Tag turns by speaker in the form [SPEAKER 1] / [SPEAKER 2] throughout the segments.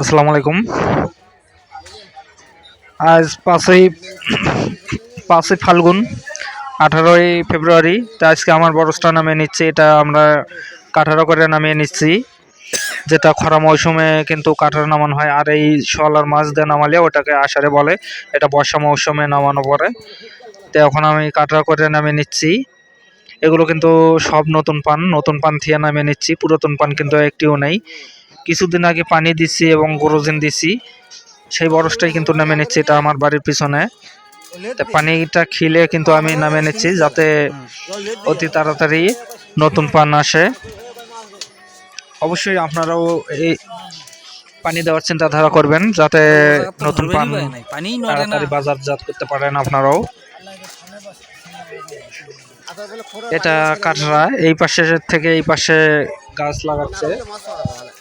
[SPEAKER 1] আসসালামু আলাইকুম। আজ পাঁচই পাঁচই ফাল্গুন, আঠারোই ফেব্রুয়ারি। তা আজকে আমার বরসটা নামিয়ে নিচ্ছি, এটা আমরা কাঠারো করে নামিয়ে নিচ্ছি। যেটা খরা মৌসুমে কিন্তু কাঠারো নামানো হয়, আর এই শলার মাছ দিয়ে নামালে ওটাকে আষাঢ়ে বলে, এটা বর্ষা মৌসুমে নামানো পড়ে। তো এখন আমি কাঠারো করে নামিয়ে নিচ্ছি। এগুলো কিন্তু সব নতুন পান নতুন পান থিয়ে নামিয়ে নিচ্ছি, পুরাতন পান কিন্তু একটিও নেই। কিছুদিন আগে পানি দিচ্ছি এবং গরুজিন দিচ্ছি সেই বরসটাই কিন্তু নামে নিচ্ছি এটা আমার বাড়ির পিছনে। পানিটা খিলে কিন্তু আমি নামে নিচ্ছি যাতে অতি তাড়াতাড়ি নতুন পান আসে। অবশ্যই আপনারাও এই পানি দেওয়ার চিন্তাধারা করবেন যাতে নতুন পান তাড়াতাড়ি বাজারজাত করতে পারেন আপনারাও। এটা কাঠরা এই পাশে থেকে এই পাশে গাছ লাগাচ্ছে।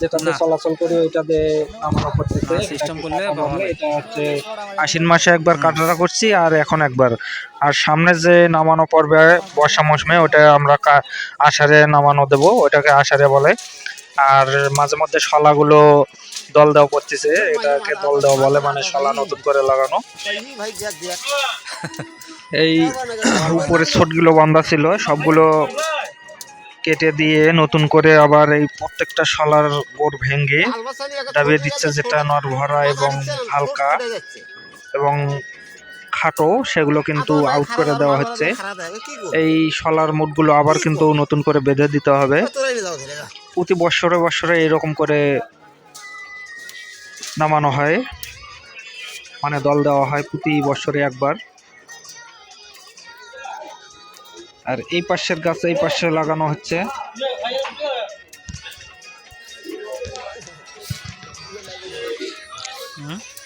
[SPEAKER 1] যেটাতে। চলাচল করে ওইটাতে আমার করতেছে
[SPEAKER 2] সিস্টেম করলে
[SPEAKER 1] এটা
[SPEAKER 2] হয়।
[SPEAKER 1] হচ্ছে আশ্বিন মাসে একবার কাটরা করছি আর এখন একবার। আর সামনে যে নামানো পর্বে বর্ষা মৌসুমে ওটা আমরা কা- আষাঢ়ে নামানো দেব ওটাকে আষাঢ়ে বলে। আর মাঝে মধ্যে শলাগুলো দল দেওয়া করতেছে এটাকে দল দেওয়া বলে মানে শলা নতুন করে লাগানো। এই উপরে ছোটগুলো বান্ধা ছিল, সবগুলো কেটে দিয়ে নতুন করে আবার এই প্রত্যেকটা শলার গোড় ভেঙে দাবিয়ে দিচ্ছে যেটা নর ভরা এবং হালকা এবং খাটো, সেগুলো কিন্তু আউট করে দেওয়া হচ্ছে। এই শলার মুটগুলো আবার কিন্তু নতুন করে বেঁধে দিতে হবে। প্রতি বছরে বছরে এরকম করে নামানো হয়। মানে দল দেওয়া হয় প্রতি বছরে একবার। আর এই পাশের গাছ এই পাশে লাগানো হচ্ছে।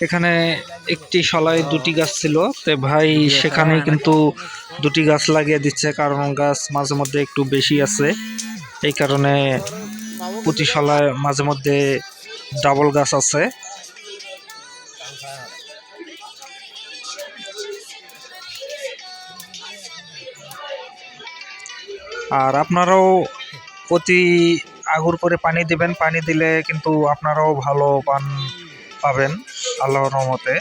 [SPEAKER 1] এখানে একটি শলায় দুটি গাছ ছিল। তো ভাই সেখানে কিন্তু দুটি গাছ লাগিয়ে দিচ্ছে কারণ গাছ মাঝে মধ্যে একটু বেশি আছে। এই কারণে প্রতি শলায় মাঝে মধ্যে ডাবল গাছ আছে। আর আপনারাও প্রতি আগুর করে পানি দিবেন। পানি দিলে কিন্তু আপনারাও ভালো পান পাবেন আল্লাহর রহমতে।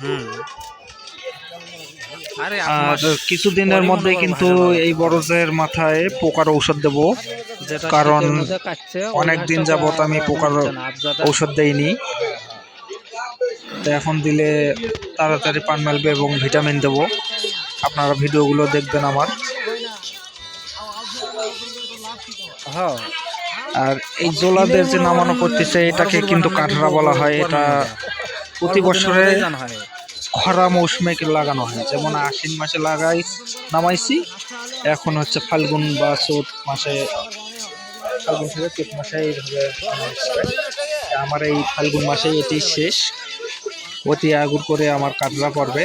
[SPEAKER 2] হুম। আরে
[SPEAKER 1] কিছুদিনের মধ্যে কিন্তু এই বরজের মাথায় পোকার ঔষধ দেব। কারণ অনেক দিন যাবত আমি পোকার ঔষধ দেইনি। তো এখন দিলে তাড়াতাড়ি পান মেলবে এবং ভিটামিন দেব। আপনারা ভিডিওগুলো দেখবেন আমার।
[SPEAKER 2] হ্যাঁ,
[SPEAKER 1] আর এই জোলাদের যে নামানো করতেছে এটাকে কিন্তু কাঠরা বলা হয়। এটা প্রতি বছরে খরা মৌসুমে লাগানো হয়? যেমন আশ্বিন মাসে লাগাই নামাইছি। এখন হচ্ছে ফাল্গুন বা চৈত মাসে ফাল্গুন থেকে চৈত মাসে এইভাবে আমার এই ফাল্গুন মাসে এটি শেষ। অতি আগুর করে আমার কাটরা পড়বে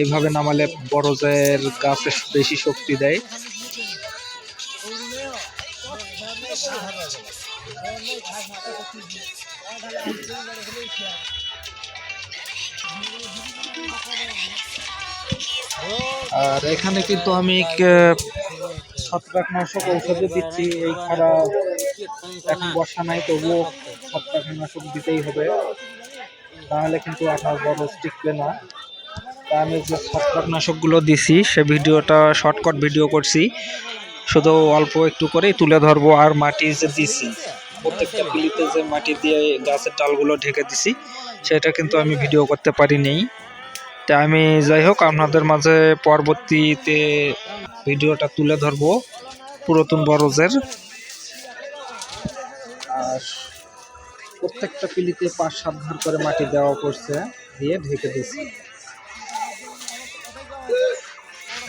[SPEAKER 1] এইভাবে নামালে বরজের গাছে বেশি শক্তি দেয়। আর এখানে কিন্তু আমি ছত্রাকনাশক ঔষধও দিচ্ছি। এই খারাপ এখন বর্ষা নাই, তবুও ছত্রাকনাশক দিতেই হবে। তাহলে কিন্তু আপনার বরজ টিকবে না তা আমি যে ছত্রাকনাশকগুলো দিছি সে ভিডিওটা শর্টকাট ভিডিও করছি। শুধু অল্প একটু করেই তুলে ধরবো আর মাটি যে দিছি প্রত্যেকটা পিলিতে যে মাটি দিয়ে গাছের ডালগুলো ঢেকে দিছি সেটা কিন্তু আমি ভিডিও করতে পারিনি। তা আমি যাই হোক আপনাদের মাঝে পরবর্তীতে ভিডিওটা তুলে ধরবো পুরাতন বরজের আর প্রত্যেকটা পিলিতে পাঁচ সাত ঘর করে মাটি দেওয়া করছে দিয়ে ঢেকে দিয়েছি।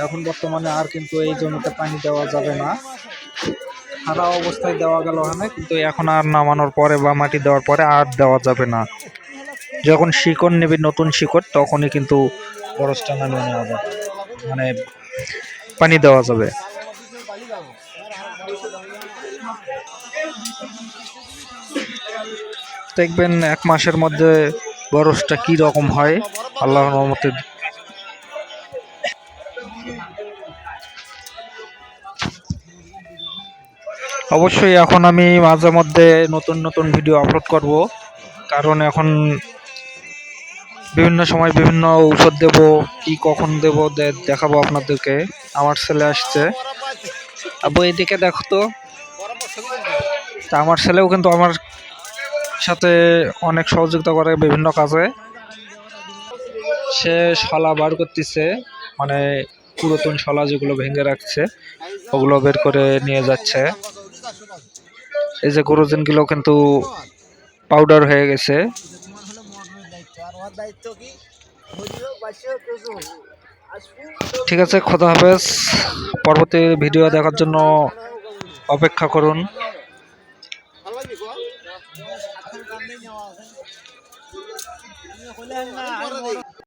[SPEAKER 1] এখন বর্তমানে আর কিন্তু এই জমিতে পানি দেওয়া যাবে না। খারাপ অবস্থায় দেওয়া গেল ওখানে, কিন্তু এখন আর নামানোর পরে বা মাটি দেওয়ার পরে আর দেওয়া যাবে না। যখন শিকড় নেবে, নতুন শিকড়, তখনই কিন্তু বরসটা নামিয়ে নেওয়া যাবে। মানে পানি দেওয়া যাবে। দেখবেন এক মাসের মধ্যে বরসটা কি রকম হয়? আল্লাহর রহমতে। অবশ্যই এখন আমি মাঝে মধ্যে নতুন নতুন ভিডিও আপলোড করব, কারণ এখন বিভিন্ন সময় বিভিন্ন ঔষধ দেব, কি কখন দেব দেখাবো আপনাদেরকে। আমার ছেলে আসছে। আবু এদিকে দেখো তা আমার ছেলেও কিন্তু আমার সাথে অনেক সহযোগিতা করে বিভিন্ন কাজে। সে শলা বার করতেছে মানে পুরাতন শলা যেগুলো ভেঙে রাখছে, ওগুলো বের করে নিয়ে যাচ্ছে। এই যে গুরুজনগুলো কিন্তু পাউডার হয়ে গেছে। ঠিক আছে, খোদা হাফেজ। পরবর্তী ভিডিও দেখার জন্য অপেক্ষা করুন।